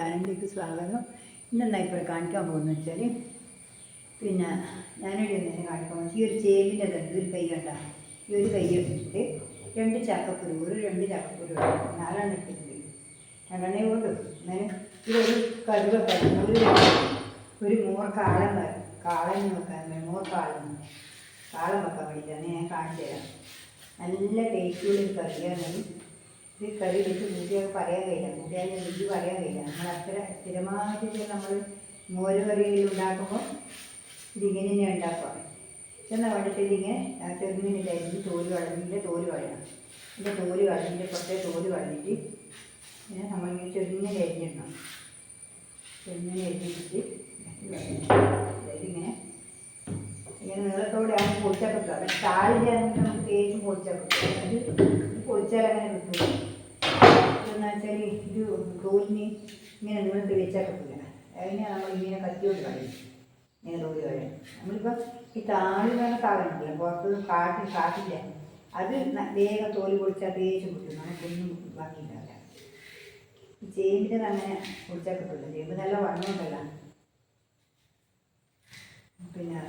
ചാനലിലേക്ക് സ്വാഗതം. ഇന്നെന്താ ഇപ്പോൾ കാണിക്കാൻ പോകുന്നത് വെച്ചാൽ പിന്നെ ഞാനൊരു എന്തെങ്കിലും കാണിക്കാൻ ഈ ഒരു ചേമ്പിന്റെ തട്ട് ഒരു കൈ കണ്ട? ഈ ഒരു കൈ എടുത്തിട്ട് രണ്ട് ചക്കക്കുരു ഒരു രണ്ട് ചക്കക്കുരു നാലാണ് ഇട്ടിട്ടുണ്ട് രണ്ടെണ്ണേ കൊണ്ടു അങ്ങനെ ഇതൊരു കരുവൊക്കെ ഒരു ഒരു വരും കാളൻ വെക്കാൻ മോർ കാളൻ കാളം വെക്കാൻ വേണ്ടിയിട്ടാണ് ഞാൻ കാണിച്ചു തരാം നല്ല ടേസ്റ്റുള്ള ഒരു കറിയാണ്. ഈ കറി വെച്ച് കൂട്ടിയാൽ പറയാൻ കഴിയില്ല കൂട്ടിയാൽ രുചി പറയാൻ കഴിയില്ല നമ്മൾ അത്ര സ്ഥിരമായിട്ട് നമ്മൾ മോര് കറിയിൽ ഉണ്ടാക്കുമ്പോൾ ഇതിങ്ങനെ തന്നെ ഉണ്ടാക്കുക ചെന്ന വേണ്ടിയിട്ട് ഇതിങ്ങനെ ചെറുമീനിന്റെ അരിഞ്ഞ് തോൽ വളഞ്ഞിന്റെ തോൽ വളയണം. ഇതിന്റെ തോൽ വളഞ്ഞിന്റെ കുറച്ച് തോൽ വളഞ്ഞിട്ട് പിന്നെ നമ്മളിങ്ങനെ ചെറുങ്ങനെ അരിഞ്ഞിടണം. ചെറുങ്ങനെ അരിഞ്ഞിട്ട് ഇതിങ്ങനെ ഇങ്ങനെ നീളത്തോടെയാണ് പൊളിച്ചാൽ കിട്ടുക താളിന്റെ നമുക്ക് തേച്ച് പൊളിച്ചാൽ കിട്ടും അത് പൊളിച്ചാൽ അങ്ങനെ കിട്ടും എന്ന് വെച്ചാൽ ഇത് തോലിന് ഇങ്ങനെ നീളത്തിൽ വെച്ചാൽ കിട്ടില്ല അതിനെ നമ്മൾ ഇങ്ങനെ കത്തിയോട് കളയും. ഇങ്ങനെ തോൽ കളയും. നമ്മളിപ്പോൾ ഈ താഴെ വേണ സാധനമില്ല പുറത്ത് കാട്ടിൽ കാട്ടില്ല. അത് വേഗം തോൽ പൊളിച്ചാൽ തേച്ച് കിട്ടും നമുക്കൊന്നും ബാക്കിയില്ല ചേമ്പിന്റെ അങ്ങനെ പൊളിച്ചാൽ കിട്ടില്ല ചേമ്പ് നല്ല വണ്ണമുണ്ടല്ല. പിന്നെ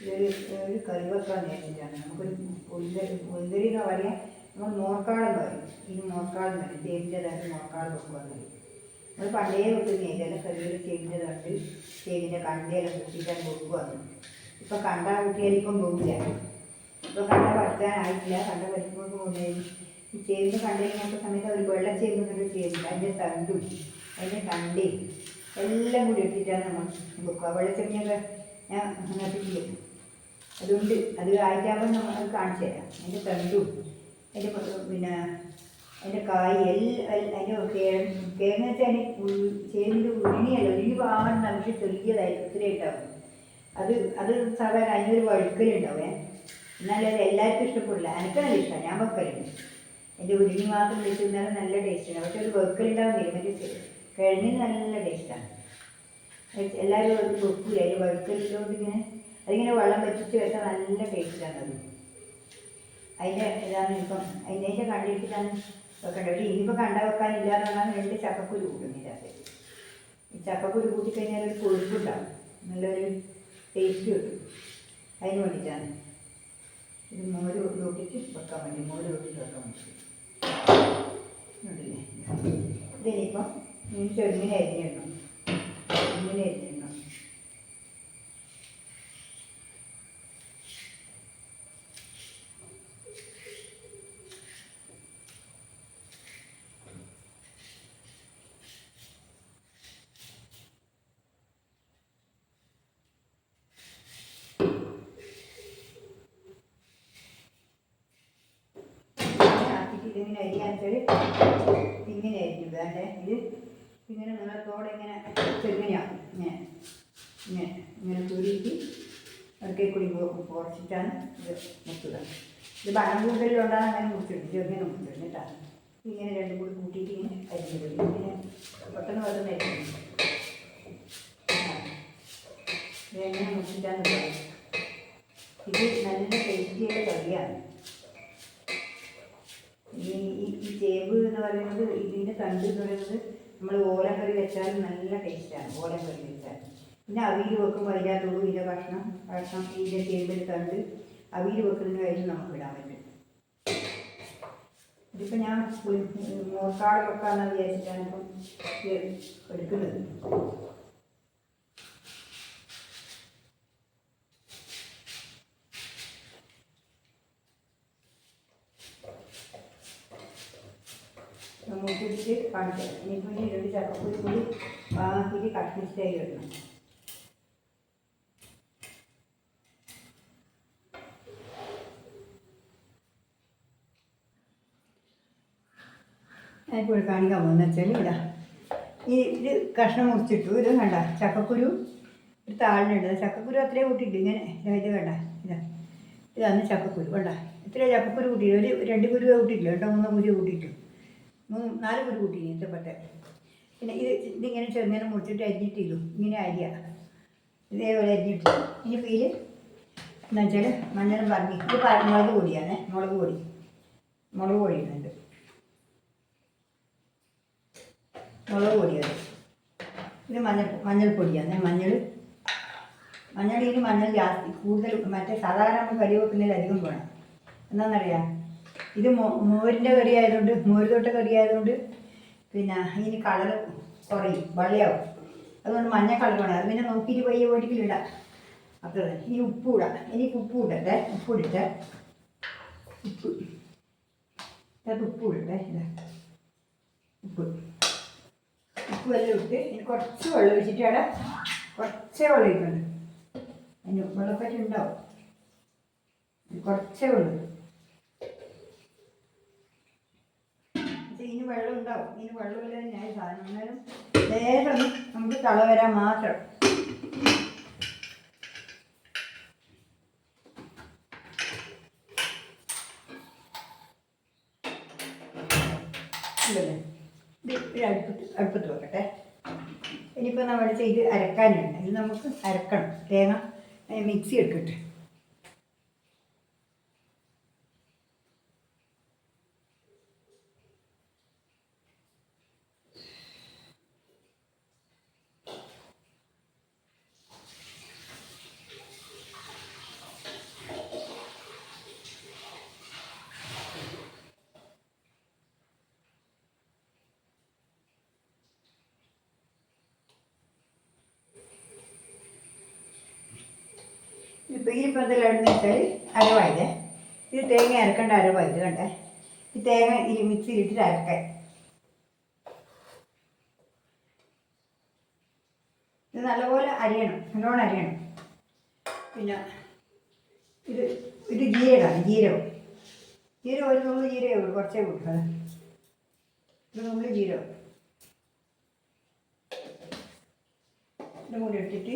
ഇതൊരു ഒരു കറിവെക്കാൻ നേരിട്ടാണ് നമുക്കൊരു ഉള്ളരി ഉള്ളരി എന്ന് പറയാം നമ്മൾ മോർക്കാളം പറയും. ഈ മോർക്കാളം പറയും. ചേവിന്റെതായിട്ട് മോർക്കാട് വെക്കുമെന്ന് പറയും. നമ്മൾ പണ്ടേ വെക്കുന്ന ഏതെല്ലാം കറികൾ ചേവിന്റെ തണ്ട് ചേവിന്റെ കണ്ടയെല്ലാം കുട്ടിക്കാൻ കൊടുക്കുവാന്ന് ഇപ്പം കണ്ട കുട്ടിയാലിപ്പം പോകില്ല ഇപ്പം കണ്ട പഠിക്കാനായിട്ടില്ല. കണ്ട പഠിക്കുമ്പോൾ പോകുന്നതിന് ഈ ചേവിന്റെ കണ്ടയിനൊക്കെ സമയത്ത് അവർ വെള്ളം ചേരുന്നൊരു ചേവില്ല അതിന്റെ തണ്ടും അതിന്റെ കണ്ടയും എല്ലാം കൂടി ഇട്ടിട്ടാണ് നമ്മൾ വെക്കുക വെള്ളച്ചെടിയൊക്കെ ഞാൻ നട്ടിട്ടില്ല? അതുകൊണ്ട് അത് ആയിട്ടാകുമ്പോൾ നമ്മൾ കാണിച്ചു തരാം. അതിന്റെ തണ്ടും അതിന്റെ പിന്നെ അതിന്റെ കായ് എല്ലാം അതിന്റെ കിഴങ്ങ് വെച്ചാൽ അതിന് ചേമ്പിന്റെ ഉരുണിയല്ല ഉരുണി പാവാൻ നമുക്ക് ചെറിയതായി ഒത്തിരി ഉണ്ടാവും. അത് അത് സാധാരണ അതിനൊരു വഴുക്കലുണ്ടാവേ എന്നാലും അത് എല്ലാവർക്കും ഇഷ്ടപ്പെടില്ല. എനിക്ക് നല്ല ഇഷ്ടമാണ് ഞാൻ വെക്കലുണ്ട്. എന്റെ ഉരുണി മാത്രം വെച്ച് തിന്നാലും നല്ല ടേസ്റ്റാണ് പക്ഷെ ഒരു വെക്കലുണ്ടാവുന്നില്ല മറ്റേ കിഴങ്ങിന് നല്ല ടേസ്റ്റാണ് എല്ലാവരും അത് വെക്കൂല? അതിൽ വഴുക്കലിട്ടുകൊണ്ട് ഇങ്ങനെ അതിങ്ങനെ വെള്ളം വെച്ചിട്ട് വെച്ചാൽ നല്ല ടേസ്റ്റാണ് അത്. അതിന്റെ ഇതാണ് ഇപ്പം. അതിന്റെ കണ്ടിട്ടിട്ടാണ് വെക്കേണ്ടത്. പക്ഷേ ഇനിയിപ്പോൾ കണ്ട വെക്കാനില്ല എന്ന് പറഞ്ഞാൽ രണ്ട് ചക്കക്കുരു കൂട്ടുന്നില്ല ഈ ചക്കക്കുരു കൂട്ടിക്കഴിഞ്ഞാൽ ഒരു കൊഴുപ്പുണ്ടാവും. നല്ലൊരു ടേസ്റ്റ് കിട്ടും. അതിന് വേണ്ടിയിട്ടാണ്. ഇത് മോര് ഒട്ടിച്ച് വെക്കാൻ വേണ്ടി മോര് ഒട്ടിച്ച് വെക്കാൻ വേണ്ടി. ഇതിനിപ്പം ഇനി ചെറുങ്ങനെ അരിഞ്ഞിടണം. ഇങ്ങനെ അരിഞ്ഞിടണം ഇങ്ങനെ ആക്കിയിട്ട് ഇതിങ്ങനെ ഇങ്ങനെ ആയിരിക്കും. വേണ്ടേ ഇത് ഇങ്ങനെ നീളത്തോടെ ഇങ്ങനെ ചെറുങ്ങനെയാണ് ഇങ്ങനെ. ഇങ്ങനെ. ഇങ്ങനെ തുരിയിട്ട് അടുക്കൽ കൂടി കുറച്ചിട്ടാണ് ഇത് മുത്തുക ഇത് ബണം കൂടുതലുണ്ടാകുന്ന അങ്ങനെ മുറിച്ചിടും. ചെറുങ്ങനെ മുറിച്ചിടും കേട്ടോ. ഇങ്ങനെ രണ്ടും കൂടി കൂട്ടിയിട്ട് ഇങ്ങനെ അരിഞ്ഞു വരും. ഇങ്ങനെ പെട്ടെന്ന് പെട്ടെന്ന് അരിഞ്ഞു ഇതെങ്ങനെ മുറിച്ചിട്ടാന്ന് പറയും. ഇത് നല്ല ടേസ്റ്റിയായ കറിയാണ്. ഈ ചേമ്പ് എന്ന് പറയുന്നത് ഇതിന്റെ തണ്ട് എന്ന് പറയുന്നത് നമ്മൾ ഓലക്കറി വെച്ചാൽ നല്ല ടേസ്റ്റാണ് ഓലക്കറി വെച്ചാൽ. പിന്നെ അവിയിൽ വെക്കുമ്പോൾ അതിനകത്തുള്ളൂ ഇതിന്റെ ഭക്ഷണം ഭക്ഷണം ഇതിന്റെ ചേമ്പിൽ തണ്ട് അവിയിൽ വെക്കുന്നതിന് കഴിഞ്ഞ് നമുക്ക് ഇടാൻ പറ്റും. ഇതിപ്പോൾ ഞാൻ മോർക്കാട് വെക്കാമെന്ന് വിചാരിച്ചിട്ടാണ് ഇപ്പം എടുക്കുന്നത്. കാണിച്ചു ഇനിയിപ്പോൾ ഈ രണ്ട് ചക്കപ്പൊടി കൂടി കഷ്ണിച്ചായി ഇടണം ഞാനിപ്പോൾ കാണിക്കാൻ പോകുന്ന വെച്ചാൽ ഇതാ ഈ ഇത് കഷ്ണം മുറിച്ചിട്ടു ഇത് ചക്കക്കുരു ഒരു താഴിനുണ്ട് ചക്കക്കുരു അത്രയും കൂട്ടിയിട്ട് ഇങ്ങനെ ഇതാ കണ്ട ഇതാ. ചക്കക്കുരു കണ്ട. ഇത്രയും ചക്കക്കുരു കൂട്ടിയിട്ട് ഒരു രണ്ട് കുരു കൂട്ടിയിട്ടില്ല രണ്ടോ മൂന്നോ കുരു കൂട്ടിയിട്ടു മൂന്ന് നാല് കുരു കൂട്ടി ഇഷ്ടപ്പെട്ടെ പിന്നെ ഇത് ഇതിങ്ങനെ ചെറുങ്ങനെ മുറിച്ചിട്ട് അരിഞ്ഞിട്ടില്ലു ഇങ്ങനെ അരിയ. ഇതേപോലെ അരിഞ്ഞിട്ട് ഇനി ഇതിൽ എന്ന് വെച്ചാൽ മഞ്ഞളും പറഞ്ഞു. ഇത് മുളക് പൊടിയാണ്. മുളക് പൊടി. മുളക് പൊടി ഇടുന്നുണ്ട്. മുളക് പൊടിയാണ് ഇത് മഞ്ഞൾ മഞ്ഞൾപ്പൊടിയാണ് മഞ്ഞൾ. മഞ്ഞൾ ഇതിന് മഞ്ഞൾ ജാസ്തി. കൂടുതൽ മറ്റേ സാധാരണ നമ്മൾ കരി വെക്കുന്നതിൽ അധികം വേണം എന്താണെന്നറിയാം ഇത് മോരിന്റെ കറി ആയതുകൊണ്ട് മോര് തൊട്ട കറി ആയതുകൊണ്ട് പിന്നെ ഇനി കളർ കുറയും വെള്ളയാവും. അതുകൊണ്ട് മഞ്ഞ കളർ വേണം. അത് പിന്നെ നോക്കിയിട്ട് പയ്യെ പൊടിക്കലിടാം അപ്പോൾ ഇനി ഉപ്പ് ഇടാം. എനിക്ക് ഉപ്പ് ഇടട്ടെ. ഉപ്പ് ഇടട്ടെ ഉപ്പ്. അത് ഉപ്പ് ഇടട്ടെ. ഉപ്പ്. ഉപ്പ് എല്ലാം ഇട്ട് ഇനി കുറച്ച് വെള്ളം ഒഴിച്ചിട്ട് കുറച്ചേ വെള്ളം ഇട്ടുണ്ട് അതിന് വെള്ളപ്പറ്റി ഉണ്ടാവും. കുറച്ചേ വെള്ളം ഇതിന് വെള്ളം ഉണ്ടാവും ഇനി വെള്ളമില്ല ഞാൻ സാധനം എന്നാലും ലേശം നമുക്ക് തള വരാൻ മാത്രം. അടുപ്പത്ത് വെക്കട്ടെ. ഇനിയിപ്പോൾ നമ്മൾ ചെയ്ത് അരക്കാനുണ്ട്. ഇത് നമുക്ക് അരക്കണം. തേങ്ങ മിക്സി എടുക്കട്ടെ പന്തലാണെന്ന് വെച്ചാൽ അരവായില്ലേ ഇത് തേങ്ങ അരക്കേണ്ട അരവായത് കണ്ടേ? ഈ തേങ്ങ ഈ മിക്സിയിലിട്ടിട്ട് അരക്കാൻ ഇത് നല്ലപോലെ അരിയണം. നല്ലോണം അരിയണം. പിന്നെ ഇത് ഇത് ജീരകമാണ് ജീരകം. ജീരകം ഒരു നുള്ളു ജീരകേ ഉള്ളൂ കുറച്ചേ ഉള്ളൂ. ഒരു നുള്ളു ജീരകം. ഇതും കൂടി ഇട്ടിട്ട്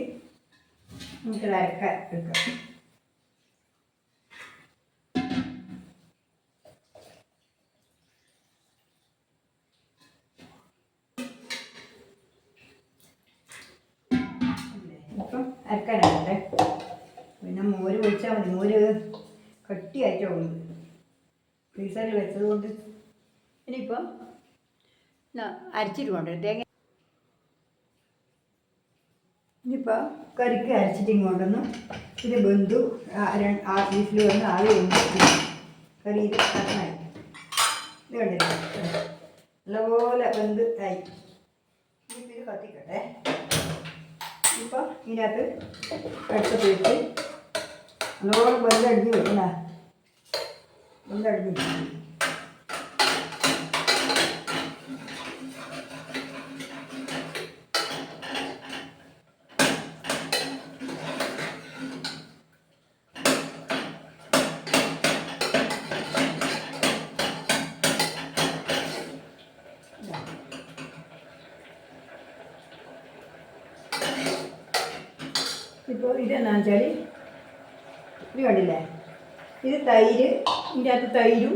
നമുക്കിത് അരക്കാൻ എടുക്കാം. ഇപ്പം അരക്കാനാണല്ലേ പിന്നെ മോര് ഒഴിച്ചാൽ മതി. മോര് കട്ടിയായിട്ടാണ് ഫ്രീസറിൽ വെച്ചത് കൊണ്ട് ഇനിയിപ്പം അരച്ചിട്ട് തേങ്ങ ഇനിയിപ്പോൾ കറിക്ക് അരച്ചിട്ട് ഇങ്ങോട്ടൊന്ന് ഇത് ബന്ധു ആ വീട്ടിൽ വന്ന് കൊണ്ട് കറി നന്നായി. ഇത് കണ്ടില്ല? നല്ലപോലെ ബന്ധു ആയി. ഇനിയിപ്പോൾ ഇത് കത്തിക്കട്ടെ. ഇപ്പം ഇതിനകത്ത് എടുത്ത് വെച്ച് നല്ലോണം വെക്കണേ വെക്കണ ബന്ധടിഞ്ഞ് ഇപ്പോൾ ഇതെന്നാന്ന് വെച്ചാൽ ഇത് കണ്ടില്ലേ? ഇത് തൈര് ഇതിന്റെ അകത്ത് തൈരും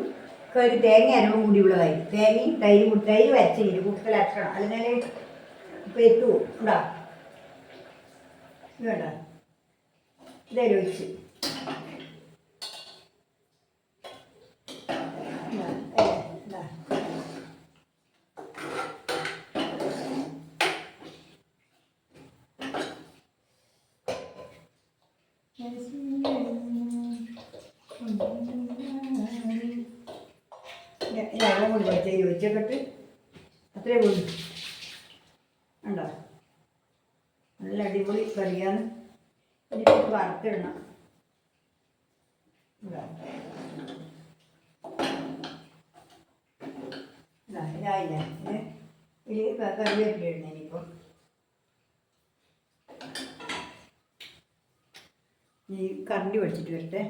ഒരു തേങ്ങ അരവും കൂടിയുള്ള തൈര് തേങ്ങയും തൈരും കൂടി തൈര് വരച്ചില്ല കൂടുതൽ അരക്കണം. അല്ലെങ്കിൽ ഇപ്പം എത്തുമോ ഉണ്ടാ ഇത് വേണ്ട ഇതേലും ഒഴിച്ച് ഇതാ, ഏ, ഇതാ. അത്രേ ഉള്ളൂ. ഉണ്ടോ നല്ല അടിപൊളി കറിയാണ്. ഇതിപ്പോൾ വറുത്തിടണം. ഇതാ. ഇതാ, ഇതായില്ലേ? ഇത് ഇത് കറിവേപ്പില ഇടണം ഇനിയിപ്പോൾ ഈ കറണ്ടി വെച്ചിട്ട് വരട്ടെ.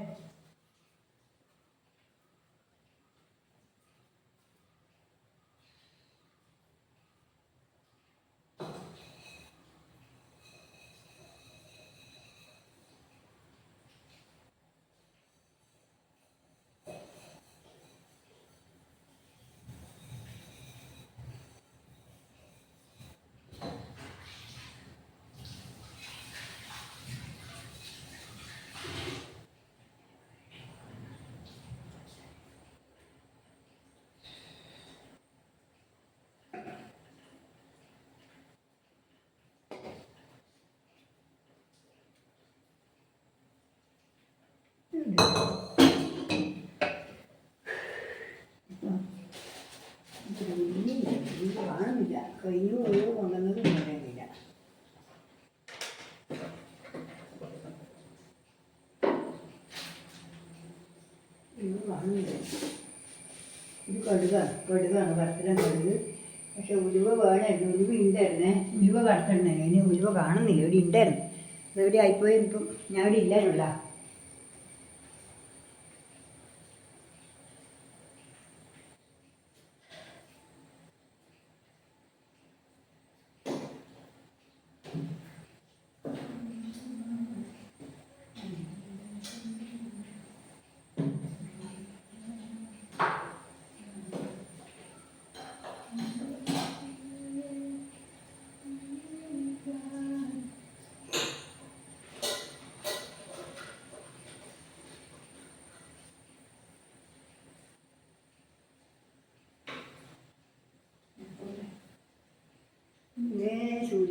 ഇത് കാണുന്നില്ല കടുക് പക്ഷെ കാണുന്നില്ല. ഇവിടെ ഉണ്ടായിരുന്നു ഇതെവിടെ ആയിപ്പോയി. ഇപ്പം ഞാൻ ഇവിടെ ഇല്ലാനുള്ള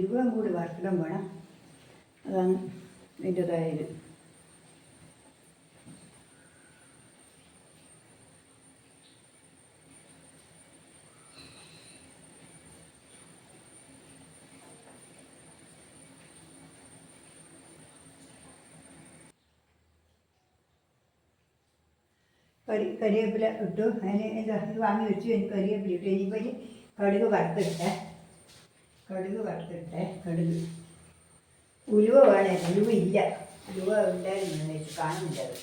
ഉലുവയും കൂടി വറുത്തിടാൻ വേണം. അതാണ് അതിന്റെതായത് കരി കറിവേപ്പില ഇട്ടു. അതിന് എന്താ ഇത് വാങ്ങി വെച്ചു. എനിക്ക് കറിവേപ്പില ഇട്ടു. ഇനിയിപ്പോൾ ഇനി കടുക് വറുത്തിട്ടെ കടുക് വറുത്തിട്ടെ. കടുക്. ഉലുവ വേണേ ഉലുവ ഇല്ല ഉലുവ ഉണ്ടായിരുന്നു എനിക്ക് കാണുന്നില്ല അത്.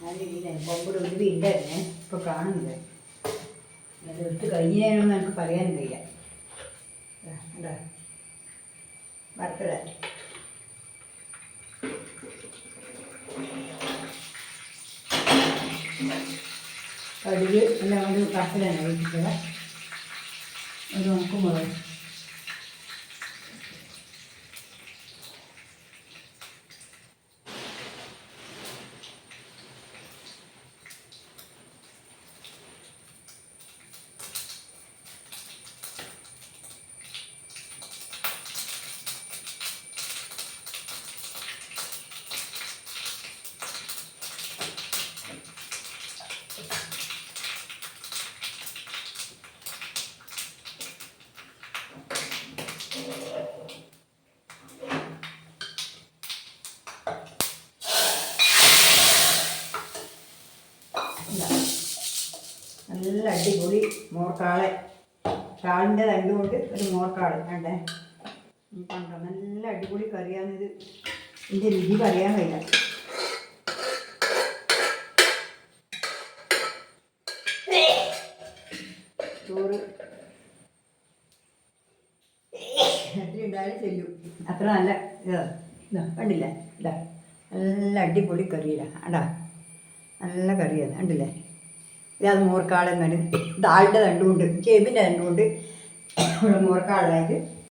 ഞാൻ ഇങ്ങനെ കൊമ്പൂടെ ഉലുവ ഉണ്ടായിരുന്നേ ഇപ്പോൾ കാണുന്നില്ല. അത് എടുത്ത് കഴിഞ്ഞാണെന്ന് എനിക്ക് പറയാൻ കഴിയില്ല എന്താ വറുത്തിടാൻ കടുക് എല്ലാം കൊണ്ട് കത്തിലാണ് ഒഴിച്ചിട്ട് ഒരു ഉണക്കുമുളക് നല്ല അടിപൊളി മോർക്കാളെ. ഷാളിന്റെ തണ്ടുകൊണ്ട് ഒരു മോർക്കാളെ വേണ്ടേ കണ്ടോ? നല്ല അടിപൊളി കറിയാണിത്. എന്റെ രുചി പറയാൻ കഴിയില്ല ചോറ്. ഉണ്ടായാലും ചെല്ലും. അത്ര നല്ല ഇതാ കണ്ടില്ലേ? ഇതാ. നല്ല അടിപൊളി കറിയില്ല അടാ നല്ല കറിയാണ് കണ്ടില്ലേ? ഇതത് മോർക്കാളെന്നാണ് ദാളിന്റെ തണ്ടുമുണ്ട് ചേമ്പിന്റെ തണ്ടുമുണ്ട് ഇവിടെ മോർക്കാളായത്.